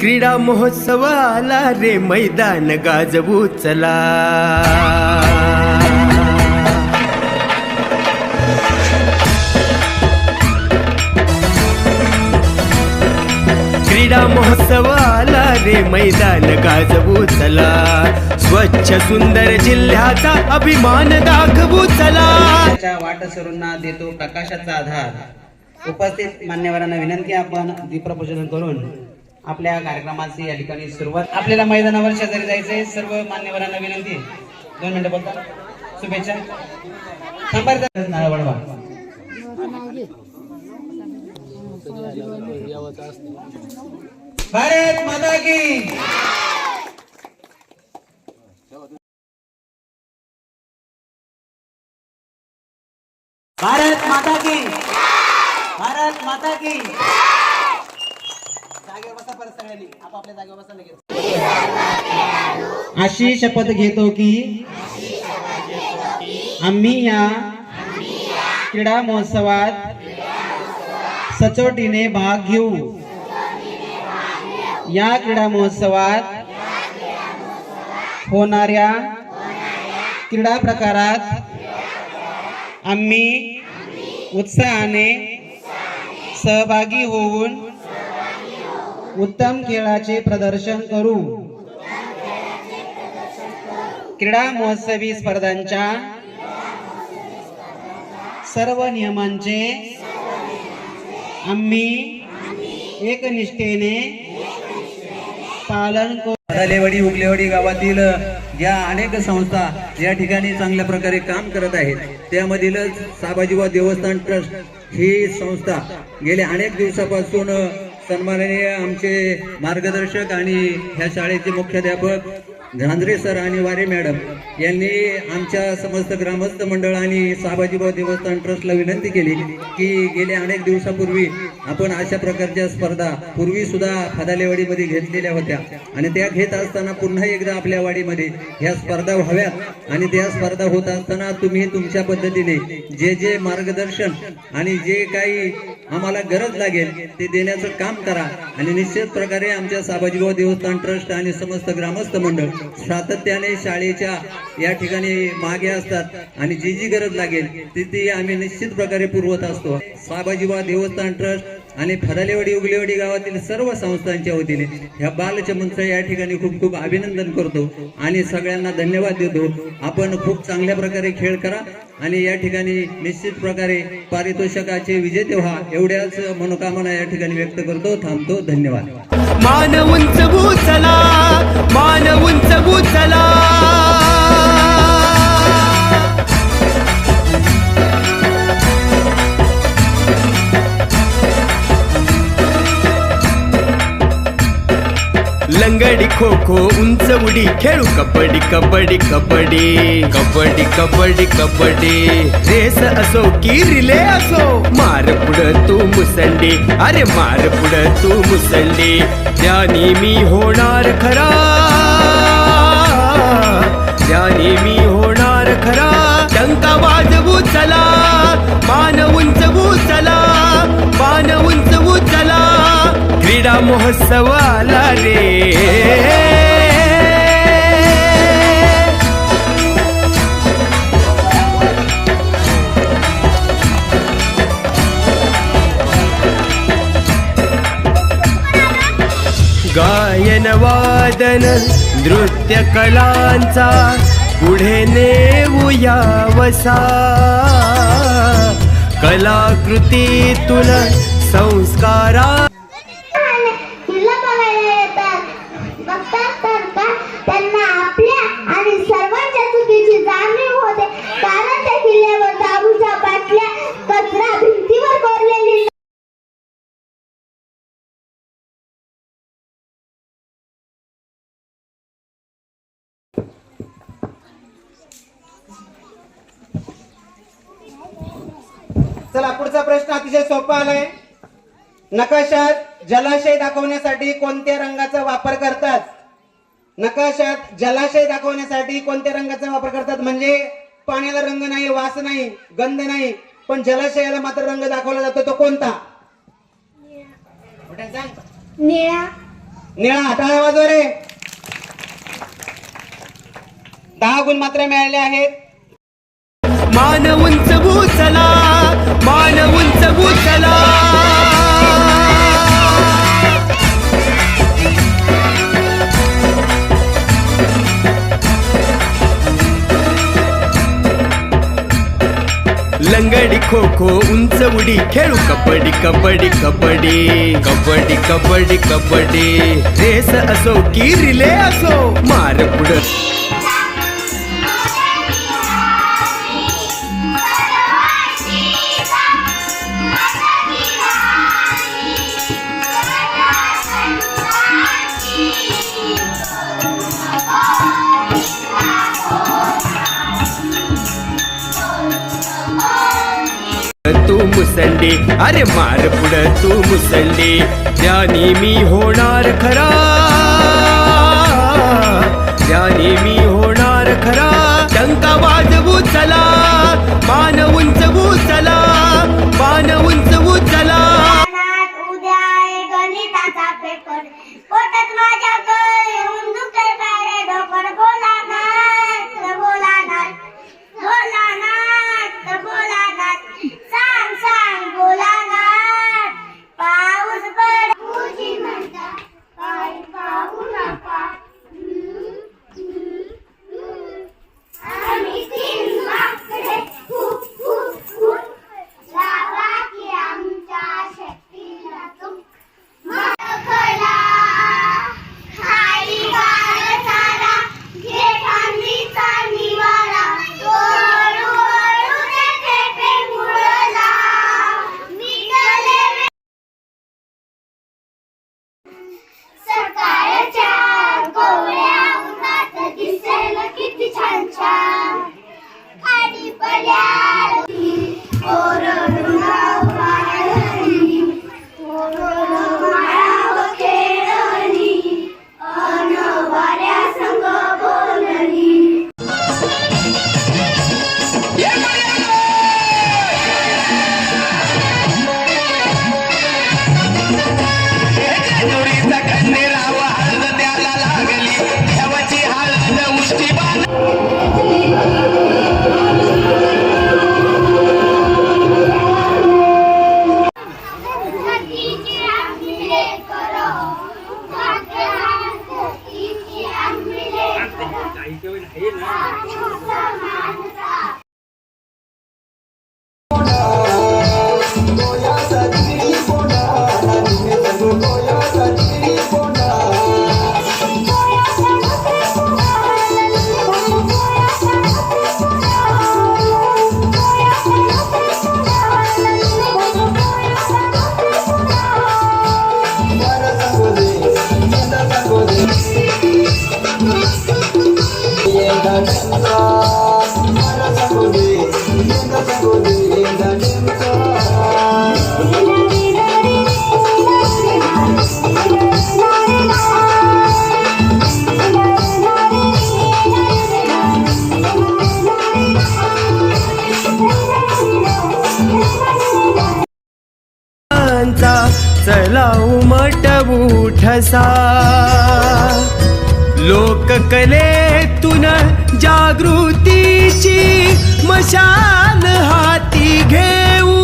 क्रीडा महोत्सव आला रे मैदान गाजवू चला. क्रीडा महोत्सव आला रे मैदान गाजवू चला. स्वच्छ सुंदर जिल्ह्याचा अभिमान दाखवू चला. वाटसरूंना देतो प्रकाशाचा आधार. उपस्थित मान्यवरांना विनंती आपण दीपप्रज्वलन करून आपल्या कार्यक्रमाची या ठिकाणी सुरुवात आपल्याला मैदानावर शेजारी जायचंय. सर्व मान्यवरांना विनंती दोन मिनिटं बोलता. शुभेच्छा. थांबायचं नारळ वाढवा. भारत माता की. भारत माता की. भारत माता की जागेवर बसा परत सगळ्यांनी. आपापल्या जागेवर बसा लगेच. अशी शपथ घेतो की आम्ही या क्रीडा महोत्सवात सचोटीने भाग घेऊ. या क्रीडा महोत्सवात होणाऱ्या क्रीडा प्रकारात आम्ही उत्साहाने सहभागी होऊन उत्तम खेळाचे प्रदर्शन करू. क्रीडा महोत्सवी स्पर्धांच्या सर्व नियमांचे आम्ही एकनिष्ठेने पालन करू. लेवडी उगलेवाडी गावातील ज्या अनेक संस्था या ठिकाणी चांगल्या प्रकारे काम करत आहेत. त्यामधीलच साबाजीबा देवस्थान ट्रस्ट ही संस्था गेल्या अनेक दिवसापासून सन्माननीय आमचे मार्गदर्शक आणि ह्या शाळेचे मुख्याध्यापक झांद्रे सर आणि वारे मॅडम यांनी आमच्या समस्त ग्रामस्थ मंडळ आणि साबाजीबाव देवस्थान ट्रस्टला विनंती केली की गेल्या अनेक दिवसापूर्वी आपण अशा प्रकारच्या स्पर्धा पूर्वी सुद्धा फदालेवाडीमध्ये घेतलेल्या होत्या. आणि त्या घेत असताना पुन्हा एकदा आपल्या वाडीमध्ये ह्या स्पर्धा व्हाव्यात. आणि त्या स्पर्धा होत असताना तुम्ही तुमच्या पद्धतीने जे जे मार्गदर्शन आणि जे काही आम्हाला गरज लागेल ते देण्याचं काम करा. आणि निश्चित प्रकारे आमच्या साबाजीभाऊ देवस्थान ट्रस्ट आणि समस्त ग्रामस्थ मंडळ सातत्याने शाळेच्या या ठिकाणी मागे असतात आणि जी जी गरज लागेल ती ती आम्ही निश्चित प्रकारे पुरवत असतो. साबाजीबा देवस्थान ट्रस्ट आणि फरालेवाडी उगलेवाडी गावातील सर्व संस्थांच्या वतीने ह्या बालचमनचं या ठिकाणी खूप खूप अभिनंदन करतो आणि सगळ्यांना धन्यवाद देतो. आपण खूप चांगल्या प्रकारे खेळ करा. आणि या ठिकाणी निश्चित प्रकारे पारितोषिकाचे विजेते व्हा. एवढ्याच मनोकामना या ठिकाणी व्यक्त करतो. थांबतो. धन्यवाद. मान उंच चला मान उंच चला कबड्डी खो खो उंच उडी खेळू कबड्डी कबड्डी कबड्डी कबड्डी कबड्डी कबड्डी. रेस असो की रिले असो मार पुढं तू मुसंडी. अरे मार पुढं तू मुसंडी त्याने मी होणार खरा. त्याने मी होणार खरा. टंका वाजवू चला मान उंचवू चला. क्रीडा महोत्सव आला रे। गायन वादन नृत्य कलांचा पुढे नेऊया वसा। कलाकृतीतून संस्कारा कचरा भिंतीवर कोरलेली चला पुढचा प्रश्न अतिशय सोपा आलाय नकाशात जलाशय दाखवण्यासाठी कोणत्या रंगाचा वापर करतात? नकाशात जलाशय दाखवण्यासाठी कोणत्या रंगाचा वापर करतात? म्हणजे पाण्याला रंग नाही वास नाही गंध नाही. पण जलाशयाला मात्र रंग दाखवला जातो तो कोणता? सांग? निळा. निळा हाताळा वाजव रे दहा गुण मात्र मिळाले आहेत. मान उंच उचला खो खो उंच उडी खेळू कबड्डी कबड्डी कबड्डी कबड्डी कबड्डी कबड्डी. रेस असो की रिले असो मार पुढं. मुसंडे अरे मार पुढं तू मुसंडे ज्ञानी मी होणार खरा. ज्ञानी मी होणार खरा. टंका वाजवू चला. मान उंचवू chạy chơi nãy nữa. उमटवू ठसा लोककलेतून जागृतीची मशाल हाती घेऊ।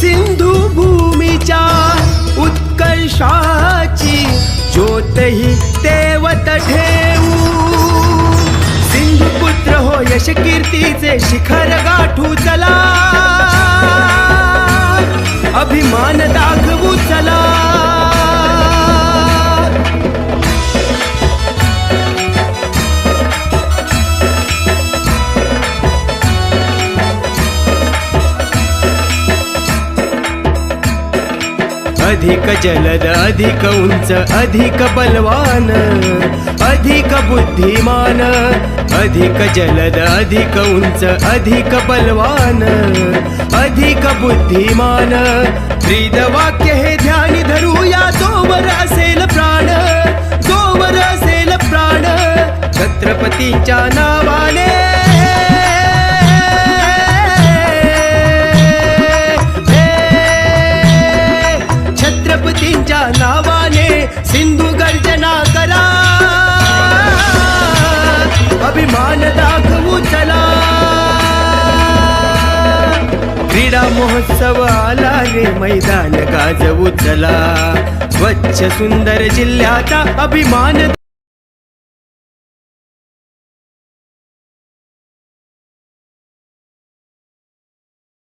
सिंधू भूमीच्या उत्कर्षाची ज्योतही तेवत ठेवू। सिंधुपुत्र हो यश कीर्तीचे शिखर गाठू चला। अभिमान दाखवू चला. अधिक जलद अधिक उंच अधिक बलवान अधिक बुद्धिमान अधिक जलद अधिक उंच अधिक बलवान अधिक बुद्धिमान। ब्रीद वाक्य हे ध्यानी धरूया जोवर असेल प्राण जोवर असेल प्राण छत्रपतीच्या ना मान दाखवू चला. क्रीडा महोत्सव आला रे मैदान गाजवू चला. स्वच्छ सुंदर जिल्ह्याचा अभिमान